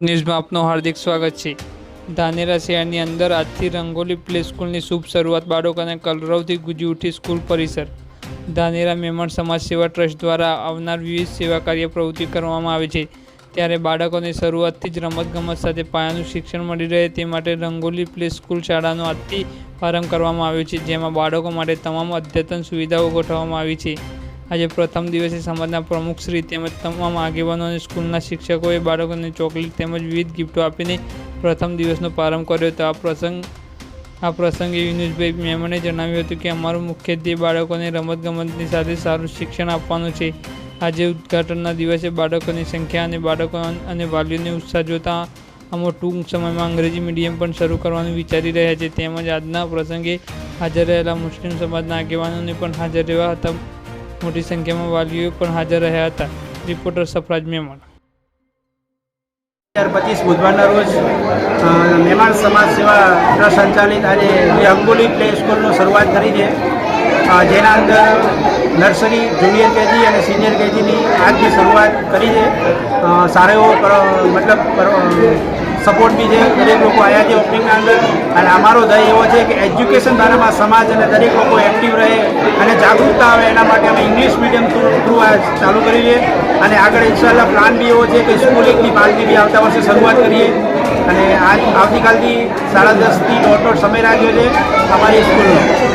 ન્યૂઝમાં આપનું હાર્દિક સ્વાગત છે. ધાનેરા શહેરની અંદર આજથી રંગોલી પ્લે સ્કૂલની શુભ શરૂઆત બાળકોને કલરવથી ગુજી ઉઠી સ્કૂલ પરિસર. ધાનેરા મેમણ સમાજ સેવા ટ્રસ્ટ દ્વારા આવનાર વિવિધ સેવા કાર્ય પ્રવૃત્તિ કરવામાં આવે છે. ત્યારે બાળકોને શરૂઆતથી જ રમતગમત સાથે પાયાનું શિક્ષણ મળી રહે તે માટે રંગોલી પ્લે સ્કૂલ શાળાનો આજથી પ્રારંભ કરવામાં આવ્યો છે, જેમાં બાળકો માટે તમામ અદ્યતન સુવિધાઓ ગોઠવવામાં આવી છે. આજે પ્રથમ દિવસે સમાજના પ્રમુખશ્રી તેમજ તમામ આગેવાનો અને સ્કૂલના શિક્ષકોએ બાળકોને ચોકલેટ તેમજ વિવિધ ગિફ્ટો આપીને પ્રથમ દિવસનો પ્રારંભ કર્યો હતો. આ પ્રસંગ આ પ્રસંગે યુનુસભાઈ મેમણે જણાવ્યું હતું કે અમારું મુખ્ય ધ્યેય બાળકોને રમતગમતની સાથે સારું શિક્ષણ આપવાનું છે. આજે ઉદ્ઘાટનના દિવસે બાળકોની સંખ્યા અને બાળકો અને વાલીઓને ઉત્સાહ જોતા અમો ટૂંક સમયમાં અંગ્રેજી મીડિયમ પણ શરૂ કરવાનું વિચારી રહ્યા છે તેમજ આજના પ્રસંગે હાજર રહેલા મુસ્લિમ સમાજના આગેવાનોને પણ હાજર રહેવા હતા. મોટી સંખ્યામાં વાલીઓ પણ હાજર રહ્યા હતા રિપોર્ટર સફરાજ મેમણ હજાર પચીસ બુધવારના રોજ મહેમાન સમાજ સેવા ટ્રસ્ટ સંચાલિત આજે અંગોલી પ્લે સ્કૂલનો શરૂઆત કરી છે. જેના અંદર નર્સરી, જુનિયર કેજી અને સિનિયર કેજીની આજથી શરૂઆત કરી છે. સારો એવો મતલબ સપોર્ટ બી છે. દરેક લોકો આવ્યા છે ઓપનિંગના અંદર. અને અમારો ધ્યેય એવો છે કે એજ્યુકેશન દ્વારામાં સમાજ અને દરેક લોકો એક્ટિવ રહે અને જાગૃતતા આવે એના માટે અમે ઇંગ્લિશ મીડિયમ થ્રુ થ્રુ આ ચાલુ કરી છે અને આગળ ઇન્શાલ્લાહ પ્લાન બી એવો છે કે સ્કૂલ એકની બારથી બી આવતા વર્ષે શરૂઆત કરીએ. અને આજ આવતીકાલથી સાડા દસથી દોઢ દોઢ સમય રાખ્યો છે અમારી સ્કૂલનો